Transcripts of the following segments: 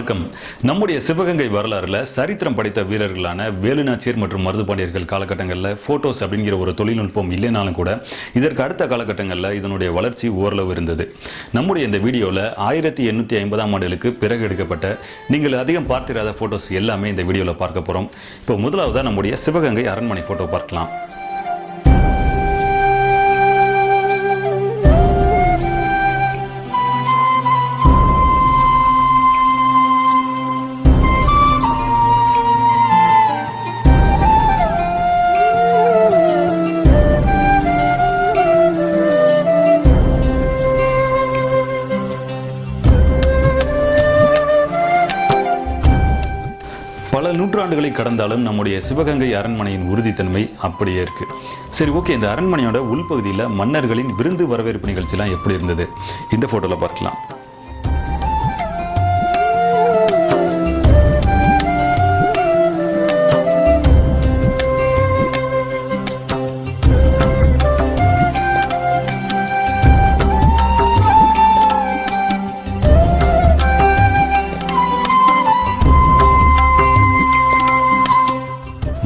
வணக்கம். நம்முடைய சிவகங்கை வரலாறுல சரித்திரம் படைத்த வீரர்களான வேலுநாச்சியர் மற்றும் மருதுபாண்டியர்கள் காலகட்டங்களில் ஃபோட்டோஸ் அப்படிங்கிற ஒரு தொழில்நுட்பம் இல்லைனாலும் கூட இதற்கு அடுத்த காலகட்டங்களில் இதனுடைய வளர்ச்சி ஓரளவு இருந்தது. நம்முடைய இந்த வீடியோவில் ஆயிரத்தி எண்ணூற்றி ஐம்பதாம் ஆண்டுகளுக்கு பிறகு எடுக்கப்பட்ட நீங்கள் அதிகம் பார்த்திராத ஃபோட்டோஸ் எல்லாமே இந்த வீடியோவில் பார்க்க போகிறோம் இப்போ முதலாவதாக நம்முடைய சிவகங்கை அரண்மனை ஃபோட்டோ பார்க்கலாம். பல கடந்தாலும் நம்முடைய சிவகங்கை அரண்மனையின் உறுதித்தன்மை அப்படியே இருக்கு. சரி ஓகே இந்த அரண்மனையோட உள்பகுதியில் மன்னர்களின் விருந்து வரவேற்பு நிகழ்ச்சிலாம் எப்படி இருந்தது? இந்த ஃபோட்டோவில் பார்க்கலாம்.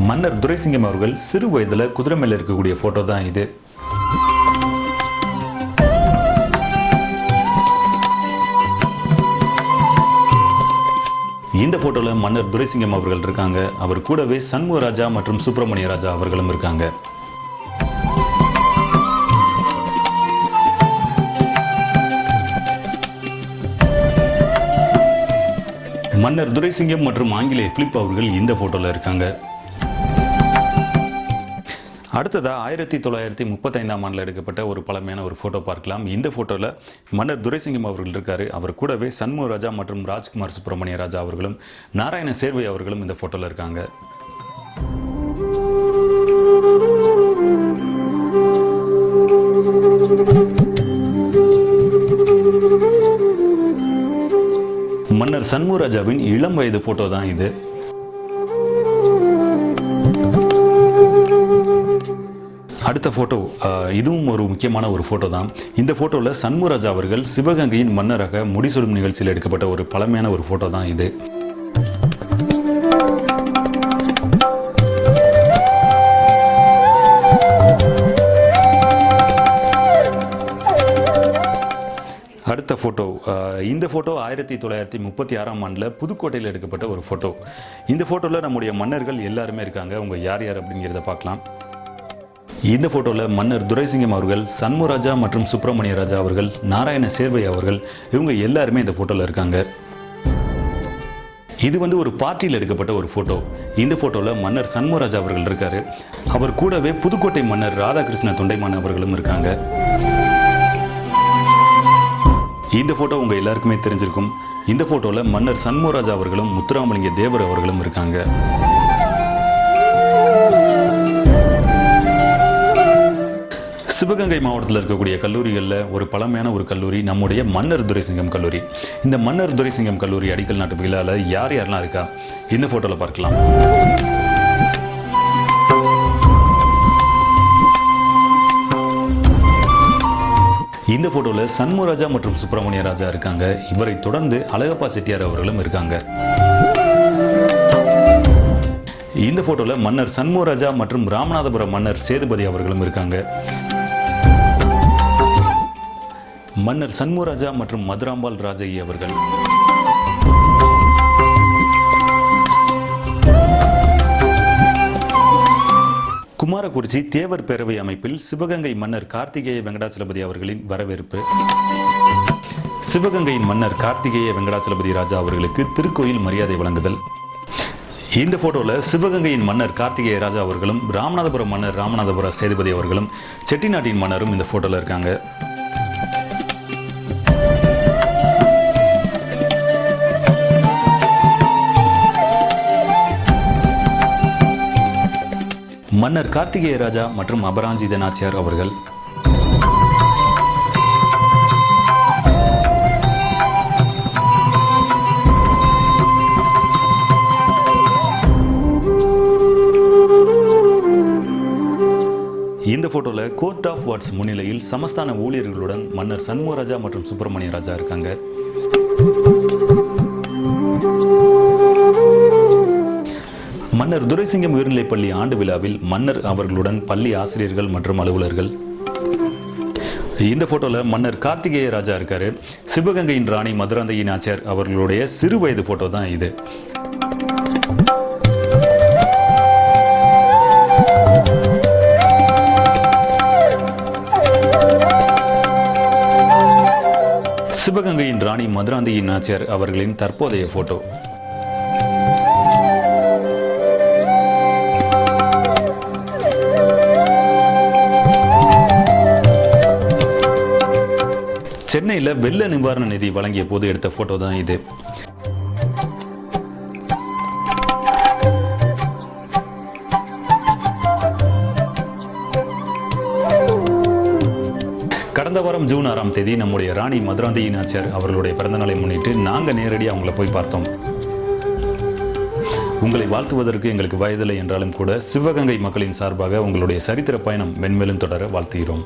மன்னர் துரைசிங்கம் அவர்கள் சிறு வயதில் குதிரை மேலே இருக்கக்கூடிய ஃபோட்டோ தான் இது. இந்த ஃபோட்டோவில் மன்னர் துரைசிங்கம் அவர்கள் இருக்காங்க. அவர் கூடவே சண்முகராஜா மற்றும் சுப்பிரமணிய ராஜா அவர்களும் இருக்காங்க. மன்னர் துரைசிங்கம் மற்றும் ஆங்கிலேய பிலிப் அவர்கள் இந்த ஃபோட்டோவில் இருக்காங்க. அடுத்ததாக ஆயிரத்தி தொள்ளாயிரத்தி முப்பத்தைந்தாம் ஆண்டில் எடுக்கப்பட்ட ஒரு பழமையான ஒரு ஃபோட்டோ பார்க்கலாம். இந்த ஃபோட்டோவில் மன்னர் துரைசிங்கம் அவர்கள் இருக்கார். அவர் கூடவே சண்முக ராஜா மற்றும் ராஜ்குமார் சுப்பிரமணிய ராஜா அவர்களும் நாராயண சேர்வை அவர்களும் இந்த ஃபோட்டோவில் இருக்காங்க. மன்னர் சண்முக ராஜாவின் இளம் வயது ஃபோட்டோ தான் இது. அடுத்த ஃபோட்டோ இதுவும் ஒரு முக்கியமான ஒரு ஃபோட்டோ தான். இந்த ஃபோட்டோவில் சண்முராஜா அவர்கள் சிவகங்கையின் மன்னராக முடிசூடும் நிகழ்ச்சியில் எடுக்கப்பட்ட ஒரு பழமையான ஒரு ஃபோட்டோ தான் இது. அடுத்த ஃபோட்டோ இந்த ஃபோட்டோ ஆயிரத்தி தொள்ளாயிரத்தி முப்பத்தி ஆறாம் ஆண்டில் புதுக்கோட்டையில் எடுக்கப்பட்ட ஒரு ஃபோட்டோ இந்த ஃபோட்டோவில் நம்முடைய மன்னர்கள் எல்லாருமே இருக்காங்க. அவங்க யார் யார் அப்படிங்கிறத பார்க்கலாம். இந்த ஃபோட்டோவில் மன்னர் துரைசிங்கம் அவர்கள் சண்முராஜா மற்றும் சுப்பிரமணிய ராஜா அவர்கள் நாராயண சேர்வை அவர்கள் இவங்க எல்லாருமே இந்த ஃபோட்டோவில் இருக்காங்க. இது வந்து ஒரு பார்ட்டியில் எடுக்கப்பட்ட ஒரு ஃபோட்டோ இந்த ஃபோட்டோவில் மன்னர் சண்முராஜா அவர்கள் இருக்காரு. அவர் கூடவே புதுக்கோட்டை மன்னர் ராதாகிருஷ்ண தொண்டைமான் அவர்களும் இருக்காங்க. இந்த ஃபோட்டோ உங்கள் எல்லாருக்குமே தெரிஞ்சிருக்கும். இந்த ஃபோட்டோவில் மன்னர் சண்முராஜா அவர்களும் முத்துராமலிங்க தேவர் அவர்களும் இருக்காங்க. சிவகங்கை மாவட்டத்தில் இருக்கக்கூடிய கல்லூரிகளில் ஒரு பழமையான ஒரு கல்லூரி நம்முடைய மன்னர் துரைசிங்கம் கல்லூரி. இந்த மன்னர் துரைசிங்கம் கல்லூரி அடிக்கல் நாட்டு விழாவில் யார் யாரெல்லாம் இருக்கா? இந்த ஃபோட்டோவில் பார்க்கலாம். இந்த ஃபோட்டோவில் சண்முகராஜா மற்றும் சுப்பிரமணிய ராஜா இருக்காங்க. இவரை தொடர்ந்து அழகப்பா செட்டியார் அவர்களும் இருக்காங்க. இந்த ஃபோட்டோவில் மன்னர் சண்முகராஜா மற்றும் ராமநாதபுரம் மன்னர் சேதுபதி அவர்களும் இருக்காங்க. மன்னர் சண்முகராஜா மற்றும் மதுராம்பாள் ராஜகி அவர்கள். குமாரகுறிச்சி தேவர் பேரவை அமைப்பில் சிவகங்கை மன்னர் கார்த்திகேய வெங்கடாச்சலபதி அவர்களின் வரவேற்பு. சிவகங்கையின் மன்னர் கார்த்திகேய வெங்கடாச்சலபதி ராஜா அவர்களுக்கு திருக்கோயில் மரியாதை வழங்குதல். இந்த போட்டோவில் சிவகங்கையின் மன்னர் கார்த்திகேய ராஜா அவர்களும் ராமநாதபுரம் மன்னர் ராமநாதபுர சேதுபதி அவர்களும் செட்டிநாட்டின் மன்னரும் இந்த போட்டோவில் இருக்காங்க. மன்னர் கார்த்திகேய ராஜா மற்றும் அபராஞ்சித நாச்சியார் அவர்கள். இந்த போட்டோல கோர்ட் ஆஃப் வார்ட்ஸ் முன்னிலையில் சமஸ்தான ஊழியர்களுடன் மன்னர் சண்முகராஜா மற்றும் சுப்பிரமணிய ராஜா இருக்காங்க. மன்னர் துரைசிங்கம் உயர்நிலைப்பள்ளி ஆண்டு விழாவில் மன்னர் அவர்களுடன் பள்ளி ஆசிரியர்கள் மற்றும் அலுவலர்கள். இந்த போட்டோல மன்னர் கார்த்திகேய ராஜா இருக்காரு. சிவகங்கையின் ராணி மதுராந்தகி நாச்சியார் அவர்களுடைய சிறு வயது போட்டோ தான் இது. சிவகங்கையின் ராணி மதுராந்தகி நாச்சியார் அவர்களின் தற்போதைய போட்டோ. சென்னையில் வெள்ள நிவாரண நிதி வழங்கிய போது எடுத்த போட்டோ தான் இது. கடந்த வாரம் ஜூன் ஆறாம் தேதி நம்முடைய ராணி மதுராந்தகி நாச்சியார் அவர்களுடைய பிறந்தநாளை முன்னிட்டு நாங்கள் நேரடியாக அவங்கள போய் பார்த்தோம். உங்களை வாழ்த்துவதற்கு எங்களுக்கு வயதில்லை என்றாலும் கூட சிவகங்கை மக்களின் சார்பாக உங்களுடைய சரித்திர பயணம் மென்மேலும் தொடர வாழ்த்துகிறோம்.